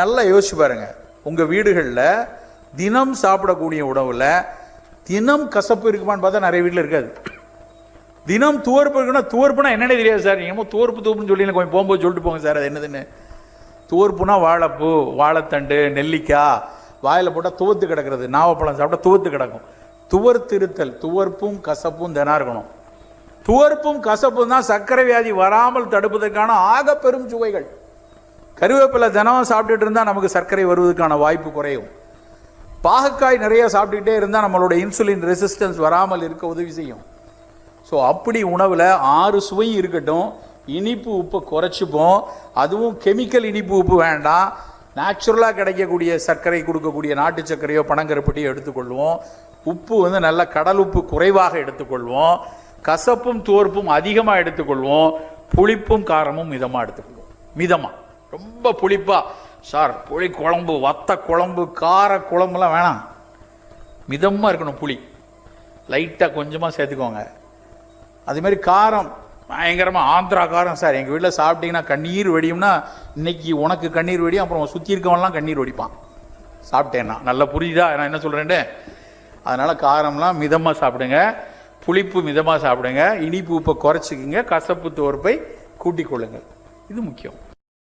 நல்லா யோசிச்சு பாருங்க. உங்க வீடுகளில் தினம் சாப்பிடக்கூடிய உணவுல தினம் கசப்பு இருக்குமான்னு பார்த்தா நிறைய வீட்டில் இருக்காது. தினம் துவர்ப்பு இருக்குன்னா துவர்ப்புனா என்னென்ன தெரியாது சார். நீங்கள் துவர்ப்பு தூப்புன்னு சொல்லி கொஞ்சம் போகும்போது சொல்லிட்டு போங்க சார். அது என்னதுன்னு? துவர்ப்புனா வாழைப்பூ வாழைத்தண்டு நெல்லிக்காய். வாயில் போட்டால் துவத்து கிடக்கிறது. நாவப்பழம் சாப்பிட்டா துவத்து கிடக்கும். துவர்த்திருத்தல் துவர்ப்பும் கசப்பும் தினம் இருக்கணும். துவர்ப்பும் கசப்பும் தான் சர்க்கரை வியாதி வராமல் தடுப்பதற்கான ஆக பெரும் சுவைகள். கருவேப்பிலை தினம் சாப்பிட்டுட்டு இருந்தால் நமக்கு சர்க்கரை வருவதற்கான வாய்ப்பு குறையும். பாகக்காய் நிறைய சாப்பிட்டுக்கிட்டே இருந்தால் நம்மளோட இன்சுலின் ரெசிஸ்டன்ஸ் வராமல் இருக்க உதவி செய்யும். ஸோ அப்படி உணவில் ஆறு சுவையும் இருக்கட்டும். இனிப்பு உப்பை குறைச்சிப்போம். அதுவும் கெமிக்கல் இனிப்பு உப்பு வேண்டாம். நேச்சுரலாக கிடைக்கக்கூடிய சர்க்கரை கொடுக்கக்கூடிய நாட்டு சர்க்கரையோ பனங்கருப்பட்டியோ எடுத்துக்கொள்வோம். உப்பு வந்து நல்ல கடல் உப்பு குறைவாக எடுத்துக்கொள்வோம். கசப்பும் தோற்பும் அதிகமாக எடுத்துக்கொள்வோம். புளிப்பும் காரமும் மிதமாக எடுத்துக்கொள்வோம். மிதமாக ரொம்ப புளிப்பா. சார் புளி குழம்பு வத்த குழம்பு கார குழம்புலாம் வேணாம். மிதமாக இருக்கணும் புளி. லைட்டாக கொஞ்சமாக சேர்த்துக்கோங்க. அதுமாரி காரம் பயங்கரமாக ஆந்திரா காரம் சார். எங்கள் வீட்டில் சாப்பிட்டீங்கன்னா கண்ணீர் வெடியும்னா இன்னைக்கு உனக்கு கண்ணீர் வெடியும் அப்புறம் சுற்றி இருக்கவன்லாம் கண்ணீர் வெடிப்பான். சாப்பிட்டேன்னா. நல்லா புரியுதா? நான் என்ன சொல்கிறேன்ட்டு அதனால் காரம்லாம் மிதமாக சாப்பிடுங்க. புளிப்பு மிதமாக சாப்பிடுங்க. இனிப்பு உப்பை குறைச்சிக்கிங்க. கசப்பு தோற்பை கூட்டிக் கொள்ளுங்கள். இது முக்கியம்.